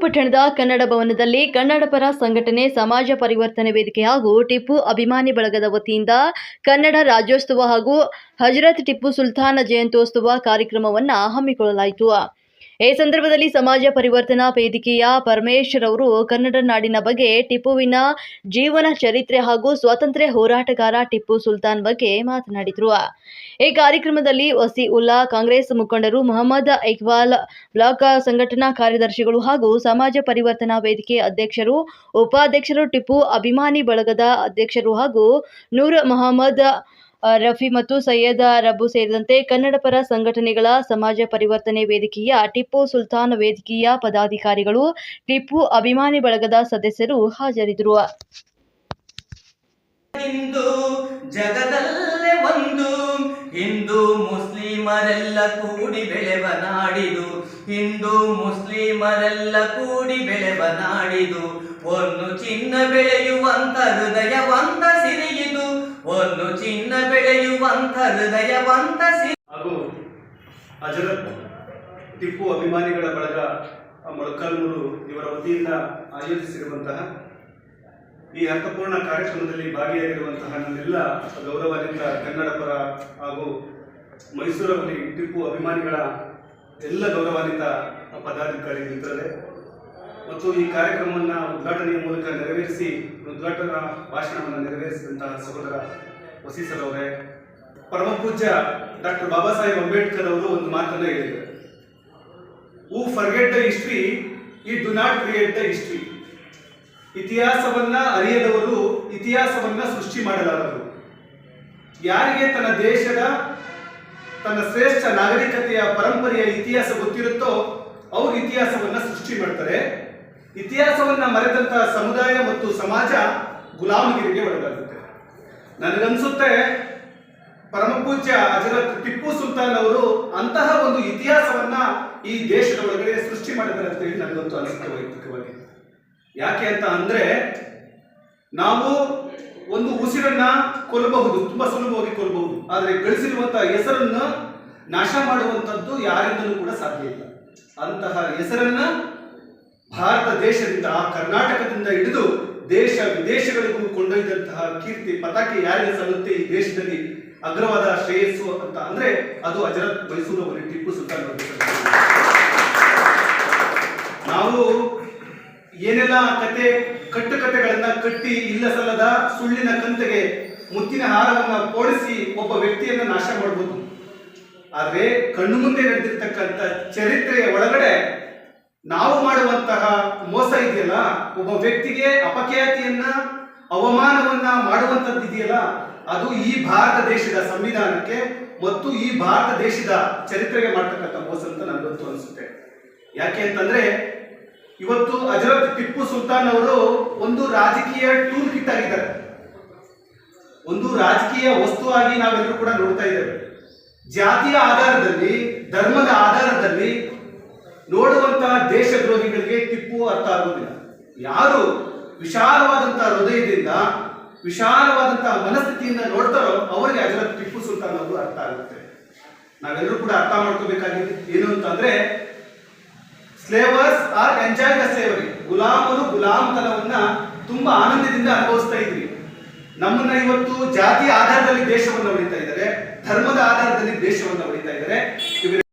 ಪಟ್ಟಣದ ಕನ್ನಡ ಭವನದಲ್ಲಿ ಕನ್ನಡ ಪರ ಸಂಘಟನೆ ಸಮಾಜ ಪರಿವರ್ತನೆ ವೇದಿಕೆ ಹಾಗೂ ಟಿಪ್ಪು ಅಭಿಮಾನಿ ಬಳಗದ ವತಿಯಿಂದ ಕನ್ನಡ ರಾಜ್ಯೋತ್ಸವ ಹಾಗೂ ಹಜರತ್ ಟಿಪ್ಪು ಸುಲ್ತಾನ ಜಯಂತ್ಯೋತ್ಸವ ಕಾರ್ಯಕ್ರಮವನ್ನು ಹಮ್ಮಿಕೊಳ್ಳಲಾಯಿತು. ಈ ಸಂದರ್ಭದಲ್ಲಿ ಸಮಾಜ ಪರಿವರ್ತನಾ ವೇದಿಕೆಯ ಪರಮೇಶ್ವರ್ ಅವರು ಕನ್ನಡ ನಾಡಿನ ಬಗ್ಗೆ ಟಿಪ್ಪುವಿನ ಜೀವನ ಚರಿತ್ರೆ ಹಾಗೂ ಸ್ವಾತಂತ್ರ್ಯ ಹೋರಾಟಗಾರ ಟಿಪ್ಪು ಸುಲ್ತಾನ್ ಬಗ್ಗೆ ಮಾತನಾಡಿದರು. ಈ ಕಾರ್ಯಕ್ರಮದಲ್ಲಿ ವಸಿ ಉಲ್ಲಾ, ಕಾಂಗ್ರೆಸ್ ಮುಖಂಡರು ಮೊಹಮ್ಮದ್ ಇಕ್ಬಾಲ್, ಬ್ಲಾಕ್ ಸಂಘಟನಾ ಕಾರ್ಯದರ್ಶಿಗಳು ಹಾಗೂ ಸಮಾಜ ಪರಿವರ್ತನಾ ವೇದಿಕೆ ಅಧ್ಯಕ್ಷರು, ಉಪಾಧ್ಯಕ್ಷರು, ಟಿಪ್ಪು ಅಭಿಮಾನಿ ಬಳಗದ ಅಧ್ಯಕ್ಷರು ಹಾಗೂ ನೂರ್ ಮೊಹಮ್ಮದ್ ರಫಿ ಮತ್ತು ಸೈಯದ್ ರಬು ಸೇರಿದಂತೆ ಕನ್ನಡ ಪರ ಸಂಘಟನೆಗಳ ಸಮಾಜ ಪರಿವರ್ತನೆ ವೇದಿಕೆಯ ಟಿಪ್ಪು ಸುಲ್ತಾನ್ ವೇದಿಕೆಯ ಪದಾಧಿಕಾರಿಗಳು, ಟಿಪ್ಪು ಅಭಿಮಾನಿ ಬಳಗದ ಸದಸ್ಯರು ಹಾಜರಿದ್ದರು. ಜಗದಲ್ಲೇ ಒಂದು, ಹಿಂದೂ ಮುಸ್ಲಿಮರೆಲ್ಲ ಕೂಡಿ ಬೆಳೆವ ನಾಡಿದು, ಹಿಂದೂ ಮುಸ್ಲಿಮರೆಲ್ಲ ಕೂಡಿ ಬೆಳೆವ ನಾಡಿದು, ಒಂದು ಚಿನ್ನ ಬೆಳೆಯುವಂತ ಹೃದಯವಂತ ಸಿರಿಯಿದು, ಒಂದು ಚಿನ್ನ ಬೆಳೆಯುವಂತ ಹೃದಯವಂತ ಹಾಗೂ ಅಜರತ್ ಟಿಪ್ಪು ಅಭಿಮಾನಿಗಳ ಬಳಗ ಮೊಳಕಾಲ್ಮೂರು ಇವರ ವತಿಯಿಂದ ಆಯೋಜಿಸಿರುವಂತಹ ಈ ಅರ್ಥಪೂರ್ಣ ಕಾರ್ಯಕ್ರಮದಲ್ಲಿ ಭಾಗಿಯಾಗಿರುವಂತಹ ನನ್ನೆಲ್ಲ ಗೌರವಾನ್ವಿತ ಕನ್ನಡ ಪರ ಹಾಗೂ ಮೈಸೂರಲ್ಲಿ ಟಿಪ್ಪು ಅಭಿಮಾನಿಗಳ ಎಲ್ಲ ಗೌರವಾನ್ವಿತ ಪದಾಧಿಕಾರಿ ನಿಂತರೆ ಮತ್ತು ಈ ಕಾರ್ಯಕ್ರಮವನ್ನು ಉದ್ಘಾಟನೆಯ ಮೂಲಕ ನೆರವೇರಿಸಿ, ಉದ್ಘಾಟನಾ ಭಾಷಣವನ್ನು ನೆರವೇರಿಸಿದಂತಹ ಸಹೋದರ ವಸೀಸರ್ ಅವರೇ ಪರಮ ಪೂಜ್ಯ ಡಾಕ್ಟರ್ ಬಾಬಾ ಸಾಹೇಬ್ ಅಂಬೇಡ್ಕರ್ ಅವರು ಒಂದು ಮಾತನ್ನ ಹೇಳಿದ್ದಾರೆ who forget the history he do not create the history ಇತಿಹಾಸವನ್ನ ಅರಿಯದವರು ಇತಿಹಾಸವನ್ನ ಸೃಷ್ಟಿ ಮಾಡಲಾರರು. ಯಾರಿಗೆ ತನ್ನ ದೇಶದ, ತನ್ನ ಶ್ರೇಷ್ಠ ನಾಗರಿಕತೆಯ ಪರಂಪರೆಯ ಇತಿಹಾಸ ಗೊತ್ತಿರುತ್ತೋ ಅವರು ಇತಿಹಾಸವನ್ನ ಸೃಷ್ಟಿ ಮಾಡ್ತಾರೆ. ಇತಿಹಾಸವನ್ನ ಮರೆತಂತಹ ಸಮುದಾಯ ಮತ್ತು ಸಮಾಜ ಗುಲಾಮಗಿರಿಗೆ ಒಳಗಾಗುತ್ತೆ. ನನಗನ್ಸುತ್ತೆ ಪರಮ ಪೂಜ್ಯ ಹಜರತ್ ಟಿಪ್ಪು ಸುಲ್ತಾನ್ ಅವರು ಅಂತಹ ಒಂದು ಇತಿಹಾಸವನ್ನ ಈ ದೇಶದ ಒಳಗಡೆ ಸೃಷ್ಟಿ ಮಾಡಿದ್ದಾರೆ ಅಂತ ಹೇಳಿ ನನಗಂತೂ ಅನಿಸುತ್ತೆ ವೈಯಕ್ತಿಕವಾಗಿ. ಯಾಕೆ ಅಂತ ಅಂದ್ರೆ, ನಾವು ಒಂದು ಉಸಿರನ್ನ ಕೊಲ್ಲಬಹುದು, ತುಂಬಾ ಸುಲಭವಾಗಿ ಕೊಲ್ಲಬಹುದು, ಆದರೆ ಗಳಿಸಿರುವಂತಹ ಹೆಸರನ್ನ ನಾಶ ಮಾಡುವಂಥದ್ದು ಯಾರಿಂದಲೂ ಕೂಡ ಸಾಧ್ಯ ಇಲ್ಲ. ಅಂತಹ ಹೆಸರನ್ನ ಭಾರತ ದೇಶದಿಂದ ಕರ್ನಾಟಕದಿಂದ ಹಿಡಿದು ದೇಶ ವಿದೇಶಗಳಿಗೂ ಕೊಂಡೊಯ್ದಂತಹ ಕೀರ್ತಿ, ಪತಾಕೆ ಯಾರಿಗೆ ಸಲ್ಲುತ್ತೆ ಈ ದೇಶದಲ್ಲಿ? ಅಗ್ರವಾದ ಶ್ರೇಯಸ್ಸು ಅಂತ ಅಂದ್ರೆ ಅದು ಅಜರತ್ ಮೈಸೂರು ಅವರಿಗೆ ಟಿಪ್ಪು ಸುಲ್ತಾನ್ ನಾವು ಏನೆಲ್ಲ ಕತೆ, ಕಟ್ಟಿ ಇಲ್ಲ ಸಲ್ಲದ ಸುಳ್ಳಿನ ಕಂತೆಗೆ ಮುತ್ತಿನ ಹಾರವನ್ನ ಪೋಡಿಸಿ ಒಬ್ಬ ವ್ಯಕ್ತಿಯನ್ನ ನಾಶ ಮಾಡಬಹುದು ಆದ್ರೆ ಕಣ್ಣು ಮುಂದೆ ನಡೆದಿರ್ತಕ್ಕಂಥ ಚರಿತ್ರೆಯ ಒಳಗಡೆ ನಾವು ಮಾಡುವಂತಹ ಮೋಸ ಇದೆಯಲ್ಲ, ಒಬ್ಬ ವ್ಯಕ್ತಿಗೆ ಅಪಖ್ಯಾತಿಯನ್ನ, ಅವಮಾನವನ್ನ ಮಾಡುವಂತದ್ದು ಇದೆಯಲ್ಲ ಅದು ಈ ಭಾರತ ದೇಶದ ಸಂವಿಧಾನಕ್ಕೆ ಮತ್ತು ಈ ಭಾರತ ದೇಶದ ಚರಿತ್ರೆಗೆ ಮಾಡ್ತಕ್ಕಂಥ ಮೋಸ ಅಂತ ನನಗಂತೂ ಅನಿಸುತ್ತೆ. ಯಾಕೆ ಅಂತಂದ್ರೆ ಇವತ್ತು ಅಜರತ್ ಟಿಪ್ಪು ಸುಲ್ತಾನ್ ಅವರು ಒಂದು ರಾಜಕೀಯ ಟೂಲ್ ಕಿಟ್ ಆಗಿದ್ದಾರೆ. ಒಂದು ರಾಜಕೀಯ ವಸ್ತುವಾಗಿ ನಾವೆಲ್ಲರೂ ಕೂಡ ನೋಡ್ತಾ ಇದ್ದೇವೆ. ಜಾತಿಯ ಆಧಾರದಲ್ಲಿ, ಧರ್ಮದ ಆಧಾರದಲ್ಲಿ ನೋಡುವಂತಹ ದೇಶದ್ರೋಹಿಗಳಿಗೆ ಟಿಪ್ಪು ಅರ್ಥ ಆಗುವುದಿಲ್ಲ ಯಾರು ವಿಶಾಲವಾದಂತಹ ಹೃದಯದಿಂದ ವಿಶಾಲವಾದಂತಹ ಮನಸ್ಥಿತಿಯಿಂದ ನೋಡ್ತಾರೋ ಅವರಿಗೆ ಹಜರತ್ ಟಿಪ್ಪು ಸುಲ್ತಾನ್ ಅವರು ಅರ್ಥ ಆಗುತ್ತೆ. ನಾವೆಲ್ಲರೂ ಕೂಡ ಅರ್ಥ ಮಾಡ್ಕೋಬೇಕಾಗಿದೆ ಏನು ಅಂತಂದ್ರೆ slavers are enjoy the slavery ಗುಲಾಮರು ಗುಲಾಮತನವನ್ನ ತುಂಬಾ ಆನಂದದಿಂದ ಅನುಭವಿಸ್ತಾ ಇದ್ವಿ ನಮ್ಮನ್ನ ಇವತ್ತು ಜಾತಿ ಆಧಾರದಲ್ಲಿ ದೇಶವನ್ನು ಹೊಡಿತಾ ಇದ್ದಾರೆ, ಧರ್ಮದ ಆಧಾರದಲ್ಲಿ ದೇಶವನ್ನು